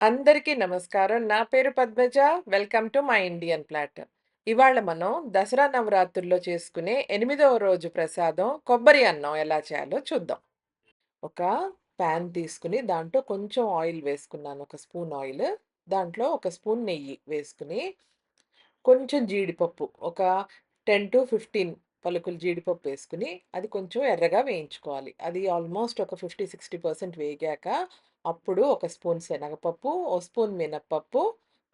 అందరికీ నమస్కారం. నా పేరు Padmaja. Welcome to my Indian platter. ఇవాళ మనం దసరా నవరాత్రుల్లో చేసుకునే ఎనిమిదవ రోజు ప్రసాదం కొబ్బరి అన్నం ఎలా చేయాలో చూద్దాం. ఒక ప్యాన్ తీసుకుని దాంట్లో కొంచెం ఆయిల్ వేసుకున్నాను. ఒక స్పూన్ ఆయిల్. దాంట్లో ఒక స్పూన్ నెయ్యి వేసుకుని, కొంచెం జీడిపప్పు ఒక 10-15 పలుకులు జీడిపప్పు వేసుకుని, అది కొంచెం ఎర్రగా వేయించుకోవాలి. అది ఆల్మోస్ట్ ఒక 50, 60% వేగాక అప్పుడు ఒక స్పూన్ శనగపప్పు, ఓ స్పూన్ మినపప్పు,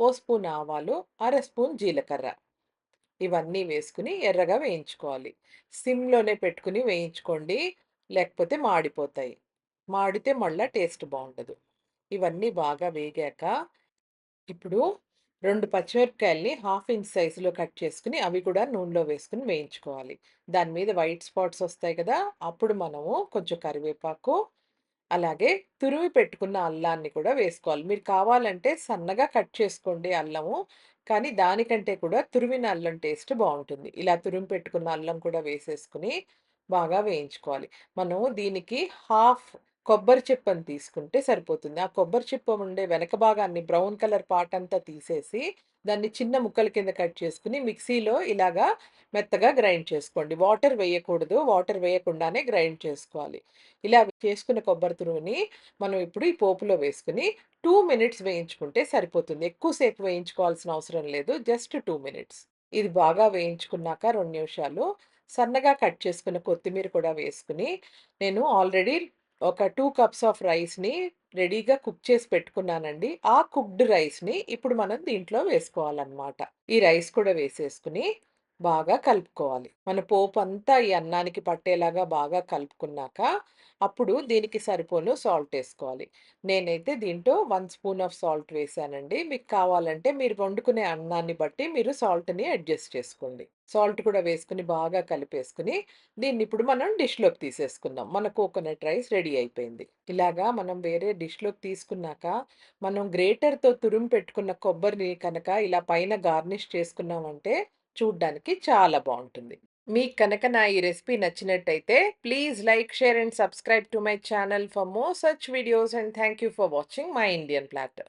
ఓ స్పూన్ ఆవాలు, అర స్పూన్ జీలకర్ర. ఇవన్నీ వేసుకుని ఎర్రగా వేయించుకోవాలి. సిమ్‌లోనే పెట్టుకుని వేయించుకోండి. లేకపోతే మాడిపోతాయి. మాడితే మళ్ళీ టేస్ట్ బాగుండదు ఇవన్నీ బాగా వేగాక ఇప్పుడు రెండు పచ్చిమిరపకాయల్ని హాఫ్ ఇంచ్ సైజులో కట్ చేసుకుని అవి కూడా నూనెలో వేసుకుని వేయించుకోవాలి. దాని మీద వైట్ స్పాట్స్ వస్తాయి కదా! అప్పుడు మనము కొంచెం కరివేపాకు, అలాగే తురిమి పెట్టుకున్న అల్లాన్ని కూడా వేసుకోవాలి. మీరు కావాలంటే సన్నగా కట్ చేసుకోండి అల్లము. కానీ దానికంటే కూడా తురిమిన అల్లం టేస్ట్ బాగుంటుంది ఇలా తురిమి పెట్టుకున్న అల్లం కూడా వేసేసుకుని బాగా వేయించుకోవాలి. మనం దీనికి హాఫ్ కొబ్బరి చిప్పని తీసుకుంటే సరిపోతుంది. ఆ కొబ్బరి చిప్ప ఉండే వెనక భాగాన్ని బ్రౌన్ కలర్ పార్ట్ అంతా తీసేసి, దాన్ని చిన్న ముక్కల కింద కట్ చేసుకుని మిక్సీలో ఇలాగా మెత్తగా గ్రైండ్ చేసుకోండి. వాటర్ వేయకూడదు. వాటర్ వేయకుండానే గ్రైండ్ చేసుకోవాలి. ఇలా చేసుకున్న కొబ్బరి తురుముని మనం ఇప్పుడు ఈ పోపులో వేసుకుని టూ మినిట్స్ వేయించుకుంటే సరిపోతుంది. ఎక్కువ సేపు వేయించుకోవాల్సిన అవసరం లేదు. Just two minutes. ఇది బాగా వేయించుకున్నాక రెండు నిమిషాలు సన్నగా కట్ చేసుకున్న కొత్తిమీర కూడా వేసుకుని నేను ఆల్రెడీ ఒక టూ కప్స్ ఆఫ్ రైస్‌ని రెడీగా కుక్ చేసి పెట్టుకున్నానండి. ఆ కుక్డ్ రైస్‌ని ఇప్పుడు మనం దీంట్లో వేసుకోవాలన్నమాట. ఈ రైస్ కూడా వేసేసుకుని బాగా కలుపుకోవాలి. మన పోపు అంతా ఈ అన్నానికి పట్టేలాగా బాగా కలుపుకున్నాక, అప్పుడు దీనికి సరిపోను సాల్ట్ వేసుకోవాలి నేనైతే దీంట్లో వన్ స్పూన్ ఆఫ్ సాల్ట్ వేశానండి. మీకు కావాలంటే మీరు వండుకునే అన్నాన్ని బట్టి మీరు సాల్ట్‌ని అడ్జస్ట్ చేసుకోండి. సాల్ట్ కూడా వేసుకుని బాగా కలిపేసుకుని దీన్ని ఇప్పుడు మనం డిష్‌లోకి తీసేసుకుందాం. మన కోకోనట్ రైస్ రెడీ అయిపోయింది. ఇలాగా మనం వేరే డిష్‌లోకి తీసుకున్నాక, మనం గ్రేటర్‌తో తురుము పెట్టుకున్న కొబ్బరిని కనుక ఇలా పైన గార్నిష్ చేసుకున్నామంటే చూడ్డానికి చాలా బాగుంటుంది మీకు కనుక నా ఈ రెసిపీ నచ్చినట్టయితే please like, share and subscribe to my channel for more such videos and thank you for watching my Indian platter.